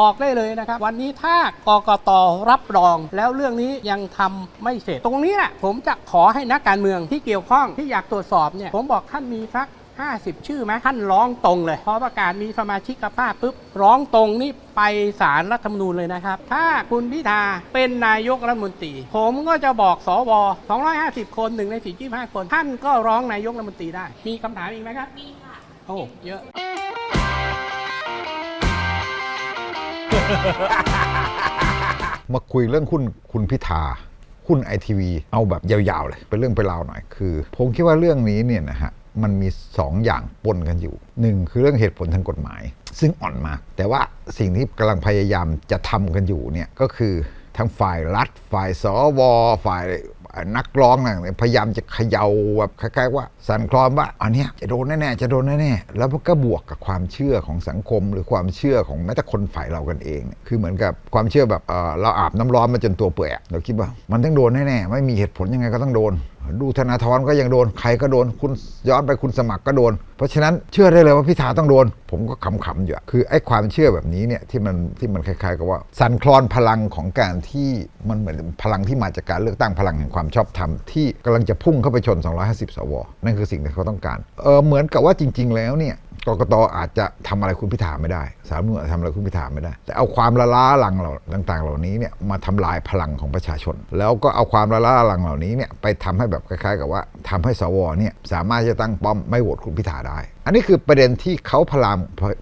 บอกได้เลยนะครับ วันนี้ถ้ากกตรับรองแล้วเรื่องนี้ยังทำไม่เสร็จ ตรงนี้แหละผมจะขอให้นักการเมืองที่เกี่ยวข้องที่อยากตรวจสอบเนี่ยผมบอกท่านมีสัก50 ชื่อไหมท่านร้องตรงเลย พอประกาศมีสมาชิกภาพปุ๊บ ร้องตรงนี่ไปศาลรัฐธรรมนูญเลยนะครับ ถ้าคุณพิธาเป็นนายกรัฐมนตรี ผมก็จะบอกสว250 คนหนึ่งใน425คน ท่านก็ร้องนายกรัฐมนตรีได้ มีคำถามอีกไหมครับ มีค่ะ โอ้ เยอะ มาคุยเรื่องหุ้นคุณพิธาหุ้นไอทีวีเอาแบบยาวๆเลย เป็นเรื่องไปราวหน่อยคือ ผมคิดว่าเรื่องนี้เนี่ยนะฮะมันมี 2 อย่างปนกันอยู่หนึ่งคือเรื่องเหตุผลทางกฎหมาย ซึ่งอ่อนมาก แต่ว่าสิ่งที่กำลังพยายามจะทำกันอยู่เนี่ยก็คือทั้งฝ่ายรัฐ ฝ่ายสวฝ่าย นักร้องต่างๆพยายามจะเขย่าแบบคล้ายๆว่าสั่นคลอนว่าอันนี้จะโดนแน่ๆจะโดนแน่ๆแล้วมันก็บวกกับความเชื่อของสังคม หรือความเชื่อของแม้แต่คนฝ่ายเรากันเองเนี่ยคือเหมือนกับความเชื่อแบบเราอาบน้ำร้อนมาจนตัวเปื่อยเราคิดว่ามันต้องโดนแน่ๆไม่มีเหตุผลยังไงก็ต้องโดนดูธนาธรก็ยังโดน ใครก็โดน คุณย้อนไปคุณสมัครก็โดน เพราะฉะนั้นเชื่อได้เลยว่าพิธาต้องโดน ผมก็ขำๆอยู่ คือไอ้ความเชื่อแบบนี้เนี่ยที่มันที่มันคล้ายๆกับว่า สั่นคลอนพลังของการที่มันเหมือนพลังที่มาจากการเลือกตั้งพลังแห่งความชอบธรรมที่กำลังจะพุ่งเข้าไปชน 250 สว นั่นคือสิ่งที่เขาต้องการ เออเหมือนกับว่าจริง ๆ แล้วเนี่ยกกตอาจจะทำอะไรคุณพิธาไม่ได้สารรัฐมนูญอาจจะทำอะไรคุณพิธาไม่ได้ แต่เอาความละล้าหลังเหล่าต่าง ๆ เหล่านี้เนี่ยมาทำลายพลังของประชาชน แล้วก็เอาความละล้าหลังเหล่านี้เนี่ยไปทำให้แบบคล้ายๆ กับว่าทำให้สวเนี่ยสามารถจะตั้งป้อมไม่โหวตคุณพิธาได้ อันนี้คือประเด็นที่เขาพยายาม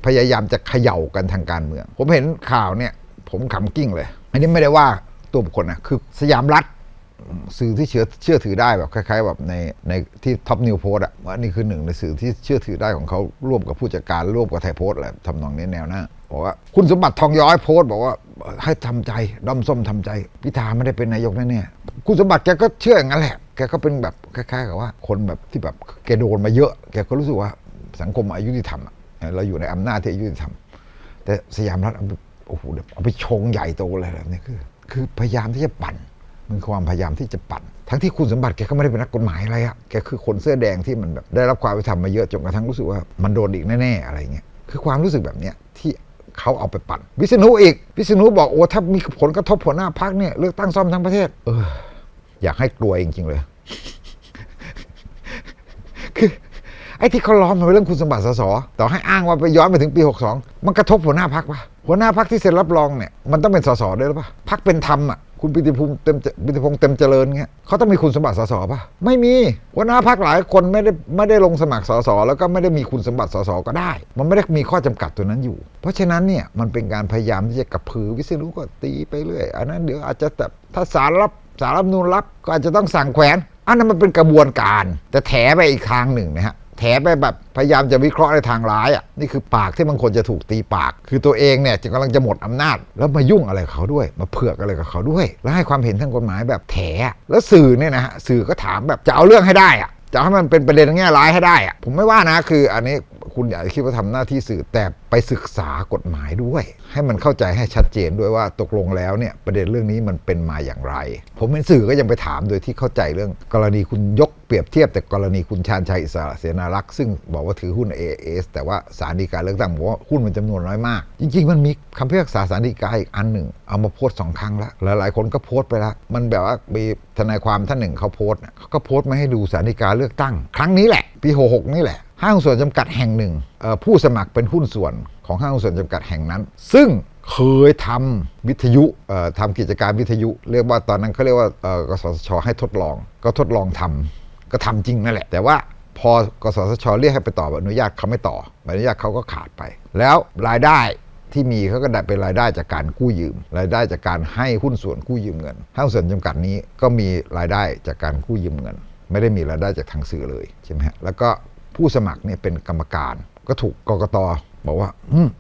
พยายามจะเขย่ากันทางการเมือง ผมเห็นข่าวเนี่ยผมขำกิ้งเลย อันนี้ไม่ได้ว่าตัวบุคคลนะคือสยามรัฐ สื่อที่เชื่อเชื่อถือได้แบบคล้าย ๆ แบบในในที่ท็อปนิวโพสอะว่านี่คือหนึ่งในสื่อที่เชื่อถือได้ของเขาร่วมกับผู้จัดการร่วมกับไทยโพสอะไรทำนองนี้แนวหน้าบอกว่าคุณสมบัติทองย้อยโพสบอกว่าให้ทำใจด้อมส้มทำใจ พิธาไม่ได้เป็นนายกแน่ๆคุณสมบัติแกก็เชื่ออย่างนั้นแหละแกก็เป็นแบบคล้ายๆกับว่า คนแบบที่แบบแกโดนมาเยอะ แกก็รู้สึกว่าสังคมอายุติธรรมเราอยู่ในอำนาจที่อายุติธรรมแต่สยามรัฐเอาไปโอ้โหเอาไปชงใหญ่โตเลยแบบนี้คือ คือพยายามที่จะปั่น มันความพยายามที่จะปั่นทั้งที่คุณสมบัติแกก็ไม่ได้เป็นนักกฎหมายอะไรอะแกคือคนเสื้อแดงที่มันแบบได้รับความยุติธรรมมาเยอะจนกระทั่งรู้สึกว่ามันโดนอีกแน่ๆอะไรเงี้ยคือความรู้สึกแบบเนี้ยที่เขาเอาไปปั่น วิษณุอีก วิษณุบอกโอ้ถ้ามีผลกระทบหัวหน้าพักเนี่ยเลือกตั้งซ่อมทั้งประเทศ เออ อยากให้กลัวจริงๆเลย คือไอ้ที่เขาล้อมมันเป็นเรื่องคุณสมบัติสสต่อให้อ้างว่าไปย้อนไปถึงปี 62 มันกระทบหัวหน้าพักปะหัวหน้าพักที่เซ็นรับรองเนี่ยมันต้องเป็นสสด้วยหรือปะพักเป็นธรรมอะ คุณปิติภูมิเต็มปิติพงษ์เต็มเจริญเงี้ยเขาต้องมีคุณสมบัติสสป่ะไม่มีหัวหน้าพักหลายคนไม่ได้ไม่ได้ลงสมัครสสแล้วก็ไม่ได้มีคุณสมบัติสสก็ได้ มันไม่ได้มีข้อจำกัดตัวนั้นอยู่ เพราะฉะนั้นเนี่ยมันเป็นการพยายามที่จะกระพือวิศนุก็ตีไปเรื่อยอันนั้นเดี๋ยวอาจจะแบบถ้าสารรับสารรัฐธรรมนูลรับก็อาจจะต้องสั่งแขวนอันนั้นมันเป็นกระบวนการ แต่แถไปอีกทางหนึ่งนะฮะ แถไปแบบพยายามจะวิเคราะห์ในทางร้ายอะนี่คือปากที่บางคนจะถูกตีปาก คือตัวเองเนี่ยจะกำลังจะหมดอำนาจ แล้วมายุ่งอะไรกับเขาด้วย มาเผือกอะไรกับเขาด้วย แล้วให้ความเห็นทางกฎหมายแบบแถแล้วสื่อเนี่ยนะฮะสื่อก็ถามแบบจะเอาเรื่องให้ได้อะจะให้มันเป็นประเด็นแง่ร้ายให้ได้อะผมไม่ว่านะคืออันนี้คุณอย่าคิดว่าทำหน้าที่สื่อแต่ไปศึกษากฎหมายด้วย ให้มันเข้าใจให้ชัดเจนด้วยว่าตกลงแล้วเนี่ยประเด็นเรื่องนี้มันเป็นมาอย่างไร ผมเป็นสื่อก็ยังไปถามโดยที่เข้าใจเรื่องกรณีคุณยก เปรียบเทียบแต่กรณีคุณชาญชัยอิสระเสนารักษ์ซึ่งบอกว่าถือหุ้น AAS แต่ว่าสารดีการเลือกตั้งบอกว่าหุ้นมันจำนวนน้อยมาก จริง ๆ มันมีคำพิพากษาสารดีกาอีกอันหนึ่ง เอามาโพสต์สองครั้งแล้วหลายๆ คนก็โพสต์ไปแล้วมันแบบว่ามีทนายความท่านหนึ่งเขาโพสต์เขาก็โพสต์มาให้ดูสารดีการเลือกตั้ง ครั้งนี้แหละปี66นี่แหละห้างหุ้นส่วนจำกัดแห่งหนึ่งผู้สมัครเป็นหุ้นส่วนของห้างหุ้นส่วนจำกัดแห่งนั้น ซึ่งเคยทำวิทยุเอ่อทำกิจการวิทยุ เรียกว่าตอนนั้นเขาเรียกว่ากสชให้ทดลอง ก็ทดลองทำ ก็ทำจริงนั่นแหละ แต่ว่าพอกสทชเรียกให้ไปต่อใบอนุญาตเขาไม่ต่อใบอนุญาตเขาก็ขาดไป แล้วรายได้ที่มีเขาก็ได้เป็นรายได้จากการกู้ยืม รายได้จากการให้หุ้นส่วนกู้ยืมเงินห้างส่วนจำกัดนี้ก็มีรายได้จากการกู้ยืมเงิน ไม่ได้มีรายได้จากทางสื่อเลยใช่ไหมฮะแล้วก็ผู้สมัครเนี่ยเป็นกรรมการ ก็ถูกกกตบอกว่า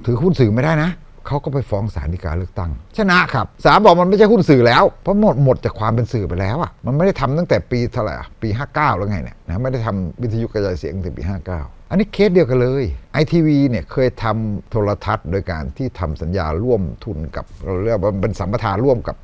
ถือหุ้นสื่อไม่ได้นะ เขาก็ไปฟ้องศาลฎีกาเลือกตั้ง ชนะครับศาลบอกมันไม่ใช่หุ้นสื่อแล้ว เพราะหมดหมดจากความเป็นสื่อไปแล้วอะมันไม่ได้ทำตั้งแต่ปีเท่าไหร่ปี 59 แล้วไงเนี่ยนะไม่ได้ทำวิทยุกระจายเสียงตั้งแต่ปี 59 อันนี้เคสเดียวกันเลยไอทีวีเนี่ยเคยทำโทรทัศน์โดยการที่ทำสัญญาร่วมทุนกับเราเรียกว่าเป็นสัมปทานร่วมกับ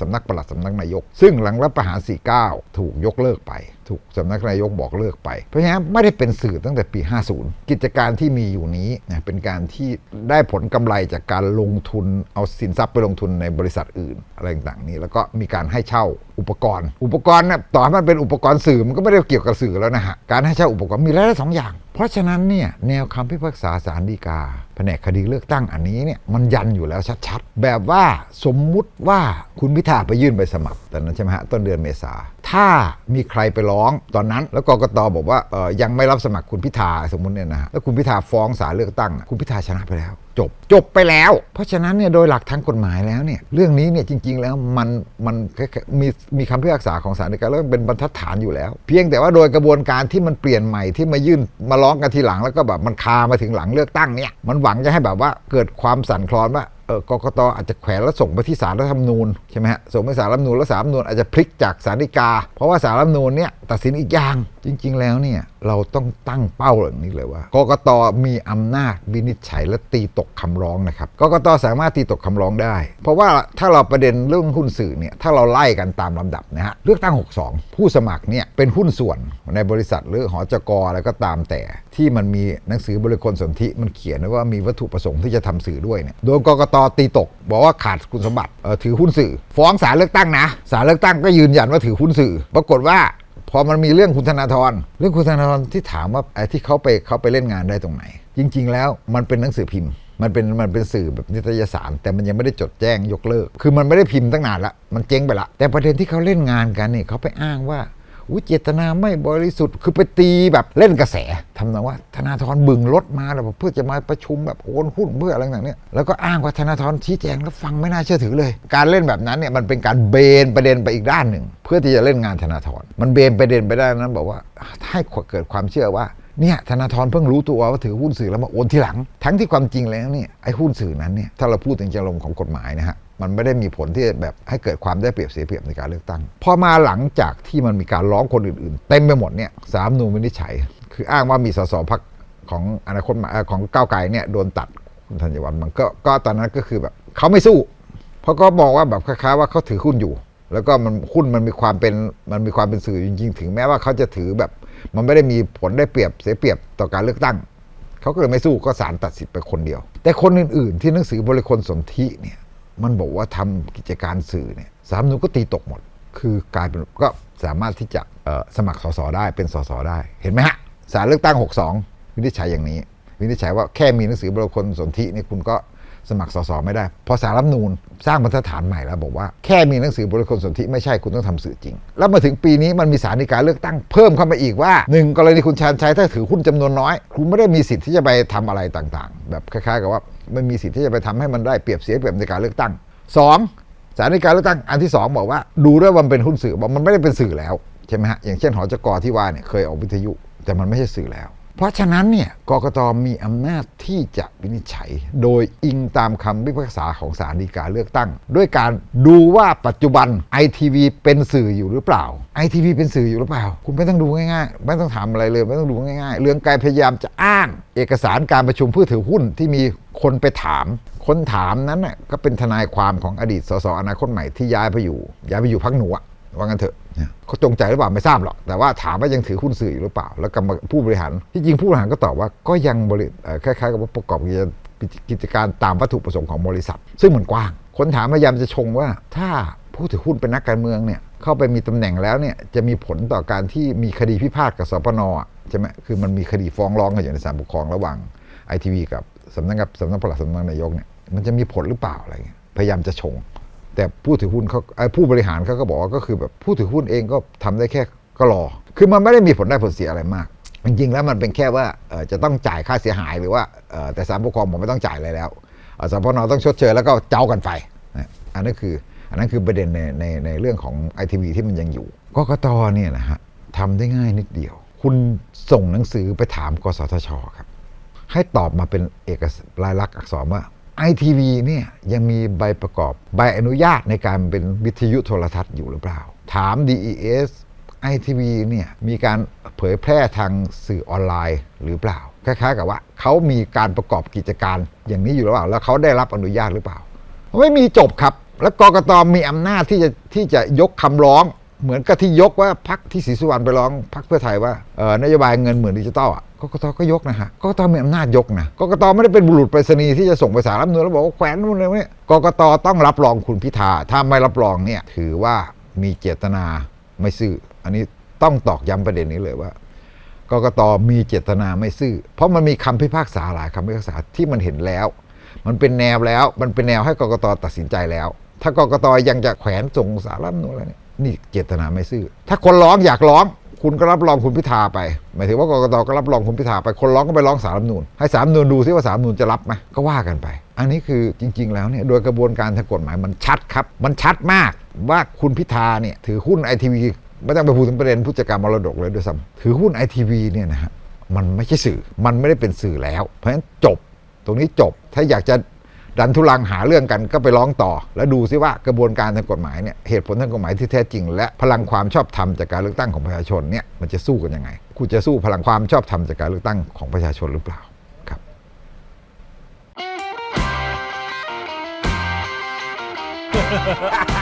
สำนักปลัดสำนักนายก ซึ่งหลังรัฐประหาร 49 ถูกยกเลิกไป ถูกสำนักนายกบอกเลิกไป เพราะฉะนั้นไม่ได้เป็นสื่อตั้งแต่ปี 50 กิจการที่มีอยู่นี้เป็นการที่ได้ผลกำไรจากการลงทุนเอาสินทรัพย์ไปลงทุนในบริษัทอื่นอะไรต่างๆนี้แล้วก็มีการให้เช่าอุปกรณ์ อุปกรณ์เนี่ยต่อให้มันเป็นอุปกรณ์สื่อมันก็ไม่ได้เกี่ยวกับสื่อแล้วนะฮะการให้เช่าอุปกรณ์มีรายได้สองอย่าง เพราะฉะนั้นเนี่ยแนวคำพิพากษาศาลฎีกา นกคดีเลือกตั้งอันนี้เนี่ยมันยันอยู่แล้วชัดๆ แบบว่าสมมุติว่าคุณพิธาไปยื่นไปสมัครตอนนั้นใช่ไหมฮะต้นเดือนเมษาถ้ามีใครไปร้องตอนนั้น แล้วกกตบอกว่าเออยังไม่รับสมัครคุณพิธาสมมุติเนี่ยนะแล้วคุณพิธาฟ้องศาลเลือกตั้ง คุณพิธาชนะไปแล้ว จบจบไปแล้ว เพราะฉะนั้นเนี่ยโดยหลักทางกฎหมายแล้วเนี่ยเรื่องนี้เนี่ยจริง ๆ แล้วมันมันมีมีคำพิพากษาของศาลฎีกาแล้วเป็นบรรทัดฐานอยู่แล้ว เพียงแต่ว่าโดยกระบวนการที่มันเปลี่ยนใหม่ที่มายื่นมาร้องกันทีหลังแล้วก็แบบมันคามาถึงหลังเลือกตั้งเนี่ยมันหวังจะให้แบบว่าเกิดความสั่นคลอนว่ากกตอาจจะแขวนแล้วส่งไปที่ศาลรัฐธรรมนูญใช่ไหมฮะส่งไปศาลรัฐธรรมนูญแล้วศาลรัฐธรรมนูญอาจจะพลิกจากศาลฎีกา เพราะว่าศาลรัฐธรรมนูญเนี่ยตัดสินอีกอย่าง จริง ๆ แล้วเนี่ยเราต้องตั้งเป้าอย่างนี้เลยว่ากกตมีอำนาจวินิจฉัยและตีตกคำร้องนะครับกกตสามารถตีตกคำร้องได้ เพราะว่าถ้าเราประเด็นเรื่องหุ้นสื่อเนี่ยถ้าเราไล่กันตามลำดับนะฮะเลือกตั้ง 62 ผู้สมัครเนี่ยเป็นหุ้นส่วนในบริษัทหรือหอจกอะไรก็ตามแต่ที่มันมีหนังสือบริคลสนธิมันเขียนไว้ว่ามีวัตถุประสงค์ที่จะทำสื่อด้วยเนี่ยโดนกกตตีตก บอกว่าขาดคุณสมบัติถือหุ้นสื่อ ฟ้องศาลเลือกตั้งนะศาลเลือกตั้งก็ยืนยันว่าถือหุ้นสื่อ ปรากฏว่าพอมันมีเรื่องคุณธนาธรเรื่องคุณธนาธรที่ถามว่าไอ้ที่เขาไปเขาไปเล่นงานได้ตรงไหน จริง ๆ แล้วมันเป็นหนังสือพิมพ์ มันเป็นมันเป็นสื่อแบบนิตยสาร แต่มันยังไม่ได้จดแจ้งยกเลิก คือมันไม่ได้พิมพ์ตั้งนานละมันเจ๊งไปละแต่ประเด็นที่เขาเล่นงานกันเนี่ยเขาไปอ้างว่า อุยเจตนาไม่บริสุทธิ์คือไปตีแบบเล่นกระแสทำนองว่าธนาธรบึงรถมาแล้วบเพื่อจะมาประชุมแบบโอนหุ้นเพื่ออะไรต่างๆเนี่ยแล้วก็อ้างว่าธนาธรชี้แจงแล้วฟังไม่น่าเชื่อถือเลย การเล่นแบบนั้นเนี่ยมันเป็นการเบนประเด็นไปอีกด้านหนึ่ง เพื่อที่จะเล่นงานธนาธรมันเบนประเด็นไปด้านนั้นบอกว่าให้เกิดความเชื่อว่า เนี่ยธนาธรเพิ่งรู้ตัวว่าถือหุ้นสื่อแล้วมาโอนทีหลัง ทั้งที่ความจริงแล้วเนี่ยไอ้หุ้นสื่อนั้นเนี่ยถ้าเราพูดถึงเจริญของกฎหมายนะฮะมันไม่ได้มีผลที่แบบให้เกิดความได้เปรียบเสียเปรียบในการเลือกตั้ง พอมาหลังจากที่มันมีการร้องคนอื่นๆ เต็มไปหมดเนี่ยสามนูนวินิจฉัย คืออ้างว่ามีสสพักของอนาคตของก้าวไกลเนี่ยโดนตัดคุณธัญวัฒน์มันก็ก็ตอนนั้นก็คือแบบเขาไม่สู้ เพราะก็มองว่าแบบคล้ายๆว่าเขาถือหุ้นอยู่ แล้วก็มันหุ้นมันมีความเป็นมันมีความเป็นสื่อจริงๆ ถึงแม้ว่าเขาจะถือแบบ มันไม่ได้มีผลได้เปรียบเสียเปรียบต่อการเลือกตั้ง เขาก็เลยไม่สู้ก็ศาลตัดสิทธิ์ไปคนเดียว แต่คนอื่นๆ ที่หนังสือบริคลสนธิเนี่ยมันบอกว่าทำกิจการสื่อเนี่ยสามนุก็ตีตกหมด คือกลายเป็นก็สามารถที่จะสมัครสสได้เป็นสสได้ เห็นไหมฮะศาลเลือกตั้ง 62 วินิจฉัยอย่างนี้ วินิจฉัยว่าแค่มีหนังสือบริคลสนธินี่คุณก็ สมัครสสไม่ได้เพอสารรัฐนูญสร้างบรรทัดฐานใหม่แล้วบอกว่าแค่มีหนังสือบริคลสนธิไม่ใช่คุณต้องทำสื่อจริง แล้วมาถึงปีนี้มันมีสารในการเลือกตั้งเพิ่มเข้ามาอีกว่าหนึ่งกรณีคุณชาญชัยถ้าถือหุ้นจำนวนน้อย คุณไม่ได้มีสิทธิ์ที่จะไปทำอะไรต่างๆ แบบคล้ายๆ กับว่าไม่มีสิทธิ์ที่จะไปทำให้มันได้เปรียบเสียเปรียบในการเลือกตั้งสองสารในการเลือกตั้งอันที่สองบอกว่า ดูด้วยว่ามันเป็นหุ้นสื่อบอกมันไม่ได้เป็นสื่อแล้วใช่ไหมฮะอย่างเช่นหอจกที่ว่าเนี่ยเคยออกวิทยุ แต่มันไม่ใช่สื่อแล้ว เพราะฉะนั้นเนี่ยกกตมีอำนาจที่จะวินิจฉัย โดยอิงตามคำพิพากษาของศาลฎีกาเลือกตั้ง ด้วยการดูว่าปัจจุบันไอทีวีเป็นสื่ออยู่หรือเปล่าไอทีวีเป็นสื่ออยู่หรือเปล่า คุณไม่ต้องดูง่ายๆ ไม่ต้องถามอะไรเลยไม่ต้องดูง่ายๆ เรื่องไกรพยายามจะอ้าง เอกสารการประชุมผู้ถือหุ้นที่มีคนไปถามคนถามนั้นน่ะก็เป็นทนายความของอดีตสสอนาคตใหม่ที่ย้ายไปอยู่ ย้ายไปอยู่พักหนูว่างั้นเถอะ เขาจงใจหรือเปล่าไม่ทราบหรอก แต่ว่าถามว่ายังถือหุ้นสื่ออยู่หรือเปล่า แล้วกรรมผู้บริหาร ที่จริงผู้บริหารก็ตอบว่าก็ยังบริคล้ายๆกับว่าประกอบกิจการตามวัตถุประสงค์ของบริษัท ซึ่งมันกว้าง คนถามพยายามจะชงว่า ถ้าผู้ถือหุ้นเป็นนักการเมืองเนี่ยเข้าไปมีตำแหน่งแล้วเนี่ยจะมีผลต่อการที่มีคดีพิพาทกับสปนอะใช่ไหมคือมันมีคดีฟ้องร้องกันอยู่ในศาลปกครองระหว่างไอทีวีกับสำนักงานสำนักปลัดสำนักนายกเนี่ยมันจะมีผลหรือเปล่าอะไรเงี้ยพยายามจะชง แต่ผู้ถือหุ้นเขาผู้บริหารเขาก็บอกว่าก็คือแบบผู้ถือหุ้นเองก็ทำได้แค่ก็รอ คือมันไม่ได้มีผลได้ผลเสียอะไรมาก จริงๆแล้วมันเป็นแค่ว่าจะต้องจ่ายค่าเสียหายหรือว่าเอ่อแต่ศาลปกครองผมไม่ต้องจ่ายอะไรแล้วเอ่อสปนต้องชดเชยแล้วก็เจ้ากันไปอันนั้นคืออันนั้นคือประเด็นในในในเรื่องของไอทีวีที่มันยังอยู่กกตเนี่ยนะฮะทำได้ง่ายนิดเดียว คุณส่งหนังสือไปถามกสทชครับให้ตอบมาเป็นเอกสารลายลักษณ์อักษรว่า ไอทีวีเนี่ยยังมีใบประกอบ ใบอนุญาตในการเป็นวิทยุโทรทัศน์อยู่หรือเปล่า ถาม DES ไอทีวีเนี่ยมีการเผยแพร่ทางสื่อออนไลน์หรือเปล่า คล้ายๆ กับว่าเขามีการประกอบกิจการอย่างนี้อยู่หรือเปล่า แล้วเขาได้รับอนุญาตหรือเปล่า ไม่มีจบครับ แล้วกกตมีอำนาจที่จะที่จะยกคำร้อง เหมือนกับที่ยกว่าพักที่ศรีสุวรรณไปร้องพักเพื่อไทยว่าออนโยบายเงินหมื่นดิจิตอลอะ กกตก็ยกนะฮะกกตมีอำนาจยกนะกกตไม่ได้เป็นบุรุษไปรษณีย์ที่จะส่งไปสารรัฐมนูลแล้วบอกว่าแขวนนู่นเลยเนี่ยกกตต้องรับรองคุณพิธาถ้าไม่รับรองเนี่ยถือว่ามีเจตนาไม่ซื่อ อันนี้ต้องตอกย้ำประเด็นนี้เลยว่ากกตมีเจตนาไม่ซื่อ เพราะมันมีคำพิพากษาหลายคำพิพากษาที่มันเห็นแล้ว มันเป็นแนวแล้ว มันเป็นแนวให้กกตตัดสินใจแล้ว ถ้ากกตยังจะแขวนส่งสารรัฐธรรมนูลอะไรเนี่ยนี่เจตนาไม่ซื่อ ถ้าคนร้องอยากร้อง คุณก็รับรองคุณพิธาไป หมายถึงว่ากรกตก็รับรองคุณพิธาไป คนร้องก็ไปร้องสารรัฐธรรมนูลให้สารรัฐธรรมนูลดูซิว่าสารรัฐธรรมนูลจะรับไหมก็ว่ากันไป อันนี้คือจริง ๆ แล้วเนี่ยโดยกระบวนการทางกฎหมายมันชัดครับ มันชัดมากว่าคุณพิธาเนี่ยถือหุ้นไอทีวีไม่ต้องไปพูดถึงประเด็นผู้จัดการมรดกเลยด้วยซ้ำถือหุ้นไอทีวีเนี่ยนะฮะมันไม่ใช่สื่อ มันไม่ได้เป็นสื่อแล้ว เพราะฉะนั้นจบ ตรงนี้จบ ถ้าอยากจะ ดันทุลังหาเรื่องกันก็ไปร้องต่อ แล้วดูซิว่ากระบวนการทางกฎหมายเนี่ยเหตุผลทางกฎหมายที่แท้จริง และพลังความชอบธรรมจากการเลือกตั้งของประชาชนเนี่ยมันจะสู้กันยังไง คุณจะสู้พลังความชอบธรรมจากการเลือกตั้งของประชาชนหรือเปล่าครับ